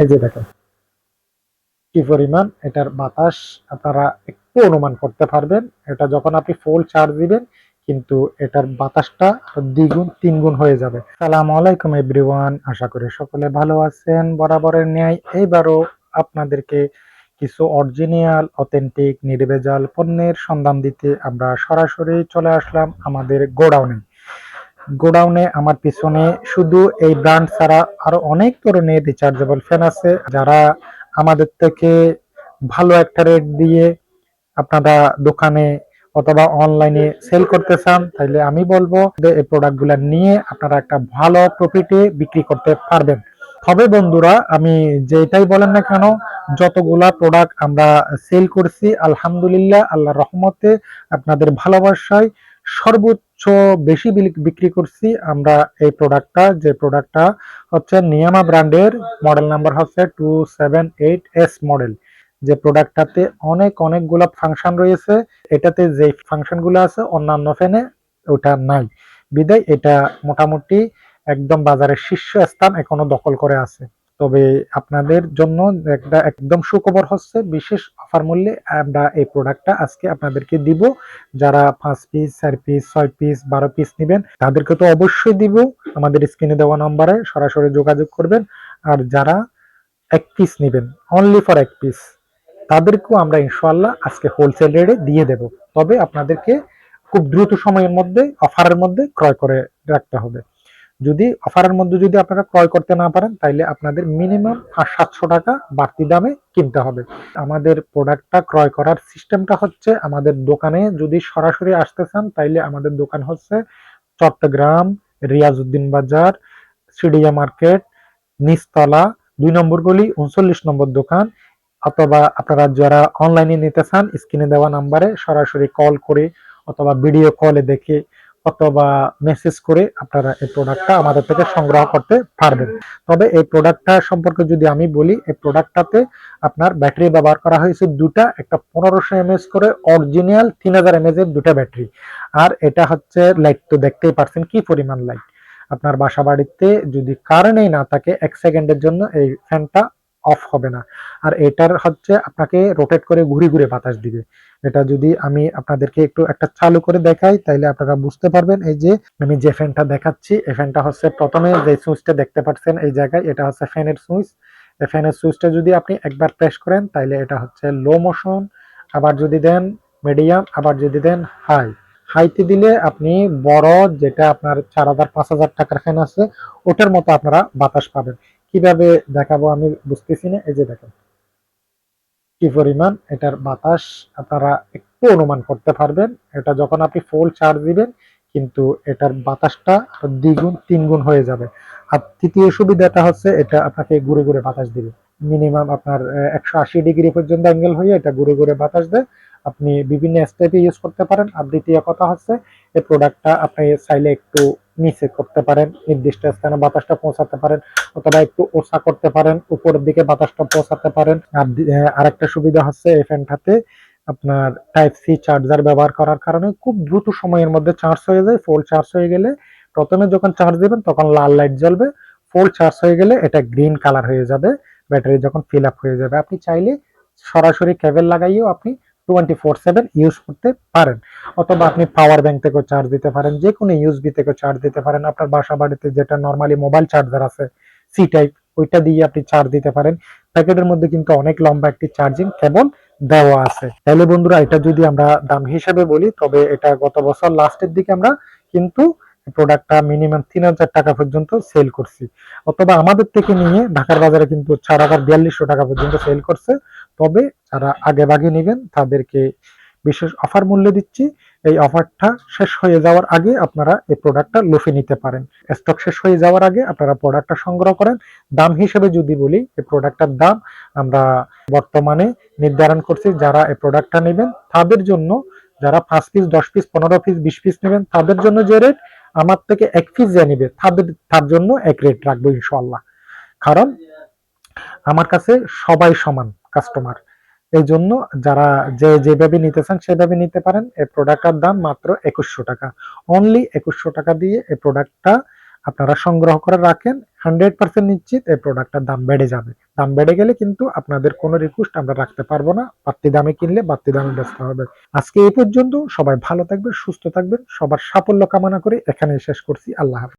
এই যে দেখেন কি পরিমাণ? এটার বাতাস আপনারা একটু অনুমান করতে পারবেন। এটা যখন আপনি ফুল চার্জ দিবেন, কিন্তু এটার বাতাসটা দ্বিগুণ, তিনগুণ হয়ে যাবে। সালাম আলাইকুম এভরিওয়ান আশা করি সকলে ভালো আছেন। বরাবরের ন্যায় এইবারও আপনাদেরকে কিছু অরিজিনাল অথেন্টিক নির্ভেজাল পণ্যের সন্ধান দিতে আমরা সরাসরি চলে আসলাম আমাদের গোডাউনে। গোডাউনে আমার পিছনে শুধু এই ব্র্যান্ড ছাড়া আরও অনেক ধরনের রিচার্জেবল ফ্যান আছে, যারা আমাদের থেকে ভালো একটা রেট দিয়ে আপনারা দোকানে অথবা অনলাইনে সেল করতে চান তাহলে আমি বলব যে এই প্রোডাক্টগুলো নিয়ে আপনারা একটা ভালো প্রফিটে বিক্রি করতে পারবেন। তবে বন্ধুরা, আমি যেটাই বলেন না কেন, যতগুলা প্রোডাক্ট আমরা সেল করছি, আলহামদুলিল্লাহ, আল্লাহর রহমতে আপনাদের ভালোবাসায় সর্বোচ্চ বেশি বিক্রি করছি আমরা এই প্রোডাক্টটা যে প্রোডাক্টটা হচ্ছে নিয়ামা ব্র্যান্ডের মডেল নাম্বার হচ্ছে two seven eight S model যে প্রোডাক্টটাতে অনেক অনেকগুলো ফাংশন রয়েছে, এটাতে যে ফাংশনগুলো আছে অন্যান্য ফ্যানে ওটা নাই। বিদায়, এটা মোটামুটি একদম বাজারের শীর্ষ স্থান এখনও দখল করে আছে। তবে আপনাদের জন্য একটা একদম সুখবর হচ্ছে, বিশেষ অফার মূল্যে আমরা এই প্রোডাক্টটা আজকে আপনাদেরকে দিব। যারা পাঁচ পিস চার পিস ছয় পিস বারো পিস নেবেন, তাদেরকে তো অবশ্যই দিব। আমাদের স্ক্রিনে দেওয়া নম্বরে সরাসরি যোগাযোগ করবেন। আর যারা এক পিস নেবেন অনলি ফর এক পিস তাদেরকেও আমরা ইনশাল্লাহ আজকে হোলসেল রেটে দিয়ে দেব। তবে আপনাদেরকে খুব দ্রুত সময়ের মধ্যে অফারের মধ্যে ক্রয় করে রাখতে হবে। যদি অফারের মধ্যে যদি আপনারা ক্রয় করতে না পারেন, তাইলে আপনাদের মিনিমাম পাঁচ, সাতশো টাকা বাড়তি দামে কিনতে হবে। আমাদের প্রোডাক্টটা ক্রয় করার সিস্টেমটা হচ্ছে, আমাদের দোকানে যদি সরাসরি আসতে চান, তাইলে আমাদের দোকান হচ্ছে চট্টগ্রাম, রিয়াজউদ্দিন বাজার সিডিয়া মার্কেট, নিচতলা, দুই নম্বর গলি, উনচল্লিশ নম্বর দোকান, অথবা আপনারা যারা অনলাইনে নিতে চান, স্ক্রিনে দেওয়া নাম্বারে সরাসরি কল করে অথবা ভিডিও কলে দেখে অথবা মেসেজ করে আপনারা এই প্রোডাক্টটা আমাদের থেকে সংগ্রহ করতে পারবেন। তবে এই প্রোডাক্টটা সম্পর্কে যদি আমি বলি, এই প্রোডাক্টটাতে আপনার ব্যাটারি ব্যবহার করা হয়েছে দুটা, একটা পনেরোশো এমএস করে অরিজিনাল তিন হাজার এমএস এর দুটা ব্যাটারি আর এটা হচ্ছে লাইট তো দেখতেই পারছেন কি পরিমাণ লাইট আপনার বাসা বাড়িতে যদি কারেন্টই না থাকে, এক সেকেন্ডের জন্য এই ফ্যানটা অফ হবে না। আর এটার হচ্ছে আপনাকে রোটেট করে ঘুরে ঘুরে বাতাস দিবে। এটা যদি আমি আপনাদেরকে একটু একটা চালু করে দেখাই, তাইলে আপনারা বুঝতে পারবেন এই যে আমি যে ফ্যানটা দেখাচ্ছি, এই ফ্যানটা হচ্ছে প্রথমে যে সুইচটা দেখতে পাচ্ছেন এই জায়গায়, এটা হচ্ছে ফ্যানের সুইচ। এই ফ্যানের সুইচটা যদি আপনি একবার প্রেস করেন, তাইলে এটা হচ্ছে লো মোশন আবার যদি দেন মিডিয়াম আবার যদি দেন হাই হাইতে দিলে আপনি বড় যেটা আপনার চার হাজার, পাঁচ হাজার টাকার ফ্যান আছে, ওটার মতো আপনারা বাতাস পাবেন। কীভাবে দেখাবো আমি বুঝতেছি না, এই যে দেখেন। কি পরিমাণ? এটার বাতাস আপনারা একটু অনুমান করতে পারবেন। এটা যখন আপনি ফুল চার্জ দিবেন, কিন্তু এটার বাতাসটা দ্বিগুণ, তিনগুণ হয়ে যাবে। আর তৃতীয় সুবিধাটা হচ্ছে এটা আপনাকে ঘুরে ঘুরে বাতাস দিবে। মিনিমাম আপনার একশো আশি ডিগ্রি পর্যন্ত অ্যাঙ্গেল হয়ে এটা ঘুরে ঘুরে বাতাস দেয়। আপনি বিভিন্ন স্টেপে ইউজ করতে পারেন। আর দ্বিতীয় কথা হচ্ছে, এই প্রোডাক্টটা আপনি চাইলে একটু নিচে করতে পারেন, নির্দিষ্ট স্থানে বাতাসটা পৌঁছাতে পারেন, অথবা একটু ওসা করতে পারেন, উপরের দিকে বাতাসটা পৌঁছাতে পারেন। আর আরেকটা সুবিধা হচ্ছে এই ফ্যানটাতে আপনার টাইপ সি চার্জার ব্যবহার করার কারণে খুব দ্রুত সময়ের মধ্যে চার্জ হয়ে যায় ফুল চার্জ হয়ে গেলে। প্রথমে যখন চার্জ দেবেন, তখন লাল লাইট জ্বলবে ফুল চার্জ হয়ে গেলে এটা গ্রিন কালার হয়ে যাবে ব্যাটারি যখন ফিল আপ হয়ে যাবে। আপনি চাইলে সরাসরি কেবল লাগাইয়েও আপনি টোয়েন্টি ফোর সেভেন ইউজ করতে পারেন। অথবা আপনি পাওয়ার ব্যাংক থেকেও চার্জ দিতে পারেন যে কোনো ইউএসবি থেকেও চার্জ দিতে পারেন। আপনার বাসা বাড়িতে যেটা নর্মালি মোবাইল চার্জার আছে সি টাইপ ওইটা দিয়ে আপনি চার্জ দিতে পারেন। প্যাকেটের মধ্যে কিন্তু অনেক লম্বা একটি চার্জিং কেবল দেওয়া আছে। তাহলে বন্ধুরা, এটা যদি আমরা দাম হিসেবে বলি, তবে এটা গত বছর লাস্টের দিকে আমরা কিন্তু প্রোডাক্টটা মিনিমাম তিন হাজার টাকা পর্যন্ত সেল করছি। অথবা আমাদের থেকে নিয়ে ঢাকার বাজারে কিন্তু চার হাজার বিয়াল্লিশশো টাকা পর্যন্ত সেল করছে। তবে যারা আগে ভাগে নেবেন, তাদেরকে বিশেষ অফার মূল্যে দিচ্ছি। এই অফারটা শেষ হয়ে যাওয়ার আগে আপনারা এই প্রোডাক্টটা লুফে নিতে পারেন। স্টক শেষ হয়ে যাওয়ার আগে আপনারা প্রোডাক্টটা সংগ্রহ করেন। দাম হিসেবে যদি বলি, এই প্রোডাক্টটার দাম আমরা বর্তমানে নির্ধারণ করছি যারা এই প্রোডাক্টটা নেবেন, তাদের জন্য যারা পাঁচ পিস দশ পিস পনেরো পিস বিশ পিস নেবেন, তাদের জন্য যে রেট আমার থেকে এক ফিস যে নিবে তাদের তার জন্য এক রেট রাখব ইনশাল্লাহ কারণ আমার কাছে সবাই সমান কাস্টমার এই জন্য যারা যে, যেভাবে নিতে চান সেভাবে নিতে পারেন। এই প্রোডাক্টটার দাম মাত্র একুশশো টাকা। অনলি একুশশো টাকা দিয়ে এই প্রোডাক্টটা আপনারা সংগ্রহ করে রাখেন হান্ড্রেড পার্সেন্ট নিশ্চিত এই প্রোডাক্টটার দাম বেড়ে যাবে। দাম বেড়ে গেলে কিন্তু আপনাদের কোনো রিকোয়েস্ট আমরা রাখতে পারব না, বাড়তি দামে কিনলে বাড়তি দামে ব্যস্ত হবে। আজকে এই পর্যন্ত সবাই ভালো থাকবেন, সুস্থ থাকবেন, সবার সাফল্য কামনা করে এখানেই শেষ করছি। আল্লাহ হাফেজ।